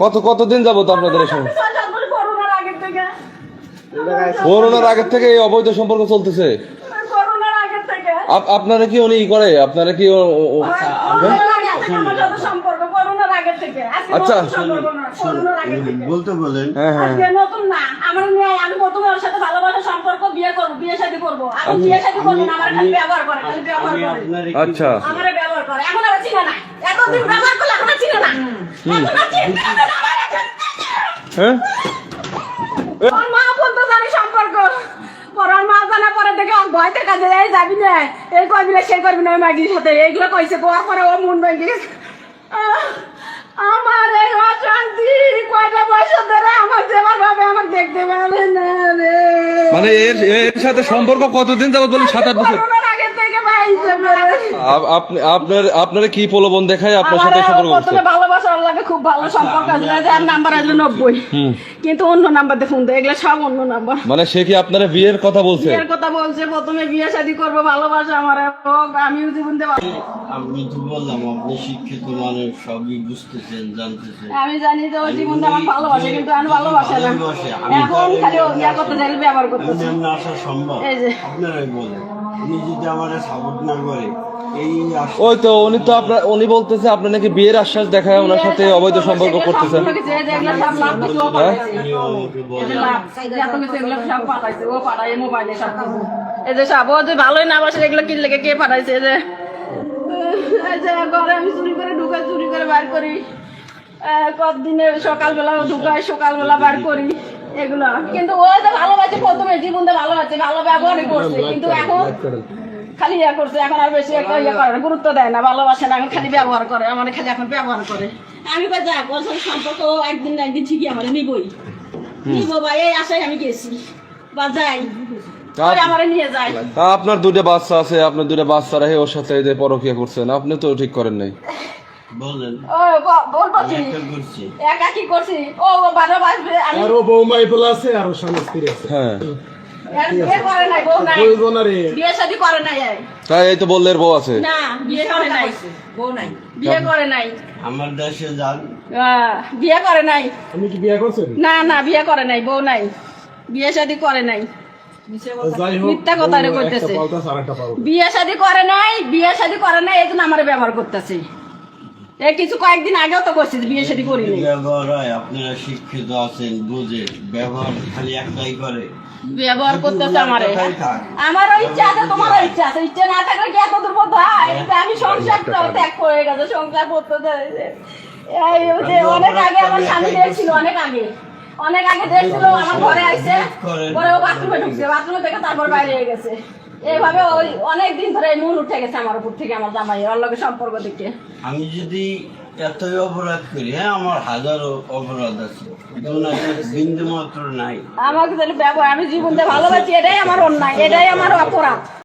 কত কতদিন যাবত আপনাদের এই সঙ্গে করোনার আগের থেকে করোনার আগের থেকে এই অবৈধ সম্পর্ক চলতেছে। আপনারা কি উনি ই করে? আপনারা কি আচ্ছা। করোনার আগের থেকে বলতে বলেন। হ্যাঁ হ্যাঁ। নতুন না আমার মেয়ে আমি প্রথমে ওর সাথে ভালোবাসা সম্পর্ক বিয়ে করব বিয়ে শাদী করব। আমি বিয়ে শাদী করব না আমার খালি ব্যবহার করে খালি ব্যবহার করে। আচ্ছা। না এতদিন ব্যবহার করলে এখন আর চিনে না। এখন আর চিনতে হবে না আমার এখন। হ্যাঁ? ওর মা বলতো জানি সম্পর্ক। পর ওর মা জানা পরে দেখে ওর ভয় থেকে যে এই যাবি না এই করবি না সেই করবি না ওই মাগির সাথে। এইগুলো কইছে পরে ও মন ভেঙে গেছে। আহ, আমার এই অশান্তি কয়টা বছর ধরে আমার দেবার ভাবে আমার দেখতে পাবে না রে। মানে এর এর সাথে সম্পর্ক কতদিন যাবত বলেন সাত আট বছর? করোনার আগের থেকে আপ- আপনি আপনার আপনার কি প্রলোভন দেখায় আপনার সাথে সম্পর্ক ভালোবাসা আল্লাহকে খুব ভালো সম্পর্ক আছে নাম্বার আছে নব্বই। হুম। কিন্তু অন্য নাম্বার দেখুন তো এগুলো সব অন্য নাম্বার। মানে সে কি আপনার বিয়ের কথা বলছে? বিয়ের কথা বলছে প্রথমে বিয়ে শাদী করব ভালোবাসা আমার হোক আমিও জীবন দেবো। আমি তো বললাম আপনি শিক্ষিত মানুষ সবই বুঝতেছেন জানতেছেন। আমি জানি যে ওই জীবন আমার ভালোবাসে কিন্তু আমি ভালোবাসে না। এখন খালি ইয়া করতে চাইলে ব্যবহার করতেছে। আমি আসা সম্ভব? এই যে। আপনারাই বলেন উনি যদি আমার সাপোর্ট না করে ওই তো উনি তো আপনার উনি বলতেছে আপনি নাকি বিয়ের আশ্বাস দেখায় ওনার সাথে অবৈধ সম্পর্ক করতেছেন ভালোই না বাসে এগুলো কিনলে কে পাঠাইছে যে। ঘরে আমি চুরি করে ঢুকাই চুরি করে বার করি। কতদিনে সকালবেলা ঢুকাই সকালবেলা বার করি এগুলো। কিন্তু ও যে ভালোবাসে প্রথমে জীবনটা ভালোবাসে ভালো ব্যবহারই করছে। কিন্তু এখন খালি ইয়া করছে এখন আর বেশি একটা ইয়ে করে গুরুত্ব দেয় না ভালোবাসে না এখন খালি ব্যবহার করে আমার খালি এখন ব্যবহার করে। আমি কই যাক ওর সাথে সম্পর্ক একদিন না একদিন ঠিকই আমার নিবই। নিবো ভাই এই আশায় আমি গেছি। বা যাই। আপনার দুটো বাচ্চা আছে আপনার দুটো বাচ্চা রেখে ওর সাথে এই যে পরকিয়া করছেন আপনি তো ঠিক করেন নাই। বলেন। ও ব- বলব আমি কি করছি। একা কি করছি? ও বারো বাজবে আমি আরও বৌমাই বলে আছে আরও স্বামী স্ত্রী আছে। হ্যাঁ। এর বিয়ে করে নাই করে নাই। এই। তাই এই তো বললে বউ আছে। না বিয়ে করে নাই। বউ নাই। বিয়ে করে নাই। আমার দেশে যান। আহ, বিয়ে করে নাই। আপনি কি বিয়ে করছেন না না বিয়ে করে নাই বউ নাই। বিয়ে শাদী করে নাই। মিথ্যা কথা একটা বিয়ে শাদী করে নাই বিয়ে শাদী করে নাই এই জন্য আমার ব্যবহার করতেছে। কিছু কয়েকদিন আগেও তো করছিস বিয়ে শাদী করিনি। ব্যবহার হয় আপনারা শিক্ষিত আছেন বুঝে ব্যবহার খালি একটাই করে। ব্যবহার করতেছে আমারে। আমারও ইচ্ছা আছে তোমারও ইচ্ছা আছে। ইচ্ছা না থাকলে কি এত দুর্বোধ হয়? আমি সংসার ত্যাগ করে গেছে সংসার করতে এই যে অনেক আগে আমার স্বামী দেখছিল অনেক আগে। অনেক আগে দেখছিল আমার ঘরে আইছে। পরে ও বাথরুমে ঢুকছে। বাথরুমে থেকে তারপর বাইরে গেছে। এইভাবে ওই অনেক দিন ধরে মন উঠে গেছে আমার উপর থেকে আমার জামাই ওর লগে সম্পর্ক দেখে। আমি যদি এতই অপরাধ করি হ্যাঁ আমার হাজারো অপরাধ আছে। বিন্দু মাত্র নাই। আমাকে তাহলে ব্যবহার আমি জীবনটা ভালোবাসি এটাই আমার অন্যায় এটাই আমার অপরাধ।